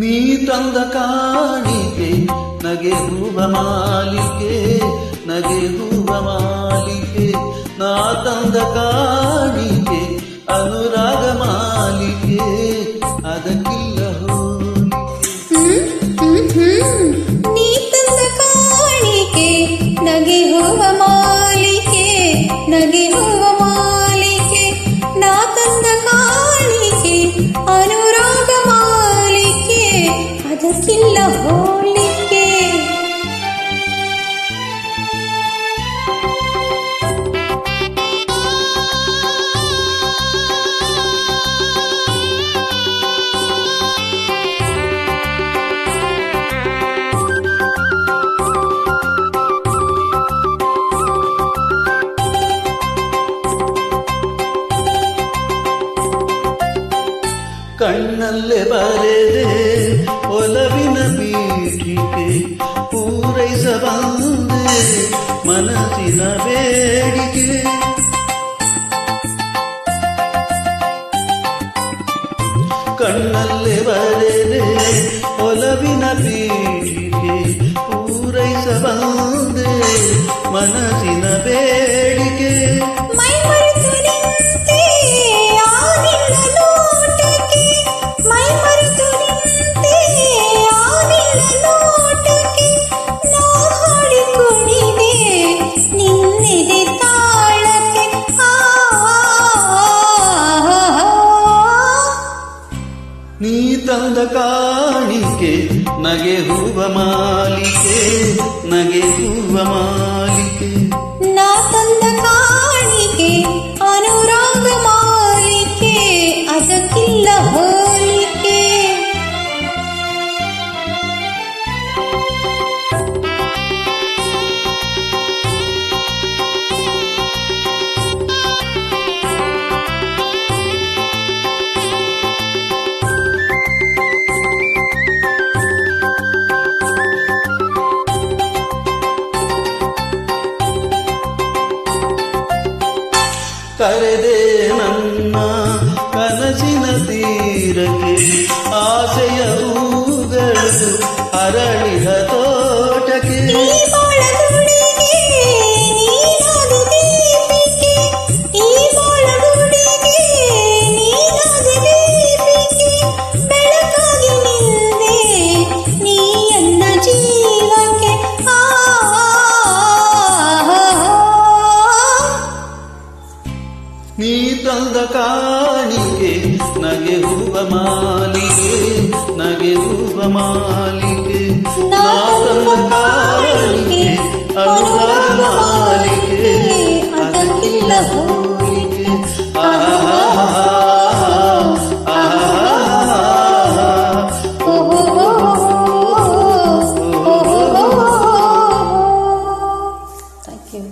ನೀ ತಂದ ಕಾಣಿಕೆ, ನಗೆ ಹೂವ ಮಾಲಿಕೆ, ನಗೆ ಹೂವ ಮಾಲಿಕೆ. ನಾ ತಂದ ಕಾಣಿಕೆ, ಅನುರಾಗ ಮಾಲಿಕೆ, ಅದಕ್ಕಿಲ್ಲ ನೀ ತಂದ ಕಾಣಿಕೆ, ನಗೆ ಹೂವ ಮಾಲಿಕೆ, ನಗೆ ಹೂವ ಕಣ್ಣಲ್ಲೇ ಬರೆದೆ ಒಲವಿನ ಪೀಠಿಕೆ ಪೂರೈಸ ಬಂದೆ ಮನಸ್ಸಿನ ಬೇಡಿಕೆ ಕಣ್ಣಲ್ಲೇ ಬರೆದೆ ಒಲವಿನ ಪೀಠಿಕೆ ಪೂರೈಸ ಬಂದೆ ಮನಸ್ಸಿನ ಬೇಡಿಕೆ ತಂದ ಕಾಣಿಕೆ ನಗೆ ಹೂವ ಮಾಲಿಕೆ ನಗೆ ಹೂವ ಮಾಲಿಕೆ. ಕರೆದೆ ನನ್ನ ಕನಸಿನ ತೀರಕ್ಕೆ ಆಸೆಯ ಕಾಣಿಕೆ, ನಗೆ ಹೂವ ಮಾಲಿಗೆ ನಗೆ ಹೂವ ಮಾಲಿಗೆ ನಾ ನಾ ತಂದ ತಂದ ಕಾಣಿಕೆ ಕಾಣಿಕೆ ಅನುರಾಗ ಅದಕ್ಕಿಲ್ಲ ಹೋ